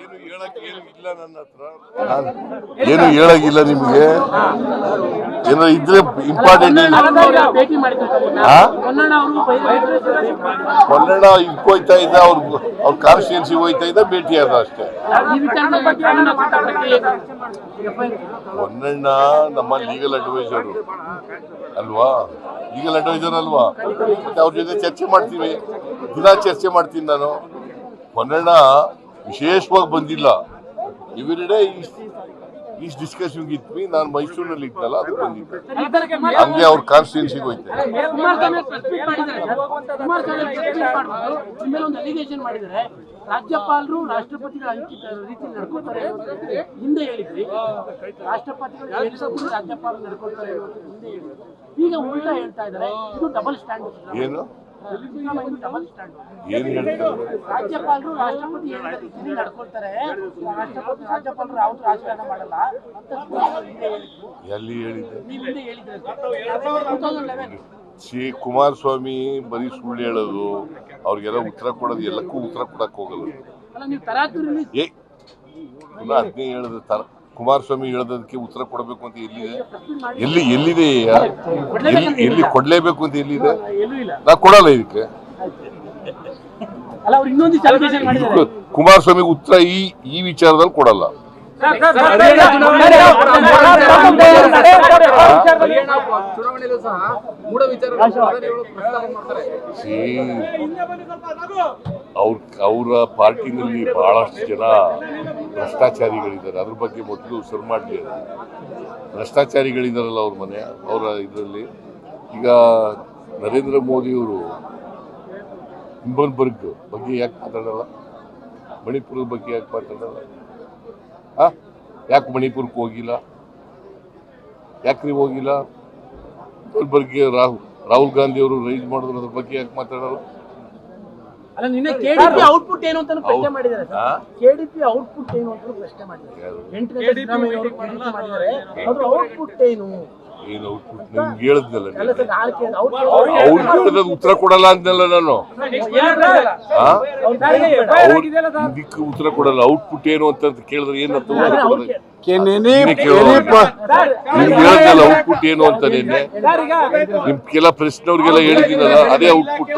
ಏನು ಹೇಳಕ್ ಏನು ಇಲ್ಲ ನನ್ನ ಹತ್ರ. ಏನು ಹೇಳಕ್ಕಿಲ್ಲ ನಿಮಗೆ? ಏನೋ ಇದ್ರೆ ಇಂಪಾರ್ಟೆಂಟ್? ಕನ್ನಡ ಹೋಯ್ತಾ ಇದ್ದ, ಅವ್ರ ಅವ್ರ ಕಾನ್ಸ್ಟಿಟ್ಯೂನ್ಸಿ ಹೋಯ್ತಾ ಇದ್ದ, ಭೇಟಿ ಆದ ಅಷ್ಟೇ. ಹೊನ್ನಣ್ಣ ನಮ್ಮ ಲೀಗಲ್ ಅಡ್ವೈಸರ್ ಅಲ್ವಾ? ಲೀಗಲ್ ಅಡ್ವೈಸರ್ ಅಲ್ವಾ? ಮತ್ತೆ ಅವ್ರ ಜೊತೆ ಚರ್ಚೆ ಮಾಡ್ತೀವಿ. ದಿನ ಚರ್ಚೆ ಮಾಡ್ತೀನಿ ನಾನು. ಹೊನ್ನಣ್ಣ ವಿಶೇಷವಾಗಿ ಬಂದಿಲ್ಲ. Every day is discussing with me ನಾನು ಮೈಸೂರಿನಲ್ಲಿ ಇದ್ದಲ್ಲ ಅದು ಬಂದಿದ್ದೆ. ಹಂಗೆ ಅವ್ರ ಕಾನ್ಸ್ಟಿಟ್ಯೂನ್ಸಿಗೆ ಹೋಯ್ತೆ. ರಾಜ್ಯಪಾಲರು ರಾಷ್ಟ್ರಪತಿಗಳ ರೀತಿ ನಡ್ಕೋತಾರೆ ಹಿಂದೆ ಹೇಳಿದ್ರಿ ರಾಷ್ಟ್ರಪತಿಗಳು ರಾಜ್ಯಪಾಲರು ಹೇಳಿದ್ರು. ಈಗ ಉಲ್ಟಾ ಹೇಳ್ತಾ ಇದ್ದಾರೆ. ಇದು ಡಬಲ್ ಸ್ಟ್ಯಾಂಡರ್ಡ್ ಏನು? ಏನು ಹೇಳ್ತಾರೆ? ರಾಜ್ಯಪಾಲರು ರಾಷ್ಟ್ರಪತಿ ಹೇಳಿದ ರೀತಿಯಲ್ಲಿ ನಡ್ಕೊಳ್ತಾರೆ. ರಾಷ್ಟ್ರಪತಿ ರಾಜ್ಯಪಾಲರು ಯಾವ್ದು ರಾಜಕಾರಣ ಮಾಡಲ್ಲ. ಅಂತ ಹೇಳಿದ್ರು. ಎಲ್ಲಿ ಹೇಳಿದ್ದೆ? ನೀವು ಹಿಂದೆ ಹೇಳಿದ್ರೆ ಸಿ ಕುಮಾರಸ್ವಾಮಿ ಬರೀ ಸುಳ್ಳು ಹೇಳೋದು ಅವ್ರಿಗೆಲ್ಲ ಉತ್ತರ ಕೊಡೋದು ಎಲ್ಲಕ್ಕೂ ಉತ್ತರ ಕೊಡಕ್ ಹೋಗಲ್ಲ. ಅಲ್ಲ ನೀವು ತರಾತುರಿ ಏ ಪುನಃ ಅದನ್ನೇ ಹೇಳಿದ ತರ ಕುಮಾರಸ್ವಾಮಿ ಹೇಳೋದಕ್ಕೆ ಉತ್ತರ ಕೊಡಬೇಕು ಅಂತ ಎಲ್ಲಿದೆ ಎಲ್ಲಿ ಎಲ್ಲಿದೆ ಎಲ್ಲಿ ಎಲ್ಲಿ ಕೊಡ್ಲೇಬೇಕು ಅಂತ ಎಲ್ಲಿದೆ ಎಲ್ಲೂ ಇಲ್ಲ ನಾ ಕೊಡಲ್ಲ ಇದಕ್ಕೆ ಕುಮಾರಸ್ವಾಮಿ ಅವ್ರು ಇನ್ನೊಂದು ಅಲಿಗೇಷನ್ ಮಾಡಿದ್ದಾರೆ ಕುಮಾರಸ್ವಾಮಿಗೆ ಉತ್ತರ ಈ ಈ ವಿಚಾರದಲ್ಲಿ ಕೊಡಲ್ಲ ಚುನಾವಣೆಯಲ್ಲೂ ಸಹ ಮೂಢ ಅವ್ರ ಅವರ ಪಾರ್ಟಿನಲ್ಲಿ ಬಹಳಷ್ಟು ಜನ ಭ್ರಷ್ಟಾಚಾರಿಗಳಿದ್ದಾರೆ. ಅದ್ರ ಬಗ್ಗೆ ಮೊದಲು ಶುರು ಮಾಡಲಿ ಭ್ರಷ್ಟಾಚಾರಿಗಳಿದ್ದಾರಲ್ಲ ಅವ್ರ ಮನೆ, ಅವರ ಇದರಲ್ಲಿ. ಈಗ ನರೇಂದ್ರ ಮೋದಿಯವರು ಹಿಂಬನ್ಬರ್ಗ್ ಬಗ್ಗೆ ಯಾಕೆ ಮಾತಾಡಲ್ಲ? ಮಣಿಪುರದ ಬಗ್ಗೆ ಯಾಕೆ ಮಾತಾಡಲ್ಲ? ಆ? ಯಾಕೆ ಮಣಿಪುರಕ್ಕೆ ಹೋಗಿಲ್ಲ? ಯಾಕೆ ನೀವು ಹೋಗಿಲ್ಲ? ಹಿಂಬನ್ಬರ್ಗ್ಗೆ ರಾಹುಲ್ ರಾಹುಲ್ ಗಾಂಧಿ ಅವರು ರೈಸ್ ಮಾಡಿದ್ರು, ಅದ್ರ ಬಗ್ಗೆ ಯಾಕೆ ಮಾತಾಡಲ್ಲ? ಅಲ್ಲ ನಿನ್ನೆ ಕೆಡಿಪಿ ಔಟ್ಪುಟ್ ಏನು ಅಂತ ಪ್ರಶ್ನೆ. ಮಾಡಿದ್ದಾರೆ ಕೆಡಿಪಿ ಔಟ್ಪುಟ್ ಏನು ಅಂತ ಪ್ರಶ್ನೆ ಮಾಡಿದ್ದಾರೆ. ಎಂಟ್ರಿ ಎಂಟನೇ ಮಾಡಿದ್ದಾರೆ. ಅದ್ರ ಔಟ್ಪುಟ್ ಏನು? ಏನು ಔಟ್ಪುಟ್ ನಿಮ್ಗೆ ಹೇಳಿದ್ನಲ್ಲ ಅಲ್ಲ ಸರ್ ನಾಳೆ ಕೇಳಿದ ಔಟ್ಪುಟ್ ಉತ್ತರ ಕೊಡಲ್ಲ ಅಂದ್ನಲ್ಲ ನಾನು ಆ? ಅವ್ರು ಇದಕ್ಕೆ ಉತ್ತರ ಕೊಡಲ್ಲ ಔಟ್ಪುಟ್ ಏನು ಅಂತ ಕೇಳಿದ್ರೆ ಏನು ಅಂತ ಉತ್ತರ ಕೊಡೋದು? ನೀನೇ ಕೇಳೋದು. ಔಟ್ಪುಟ್ ಏನು ಅಂತ ನಿನ್ನೆ ನಿಮ್ ಕೆಲ ಪ್ರಶ್ನೆ ಅವ್ರಿಗೆಲ್ಲ ಹೇಳಿದ್ದೀನಲ್ಲ ಅದೇ ಔಟ್ಪುಟ್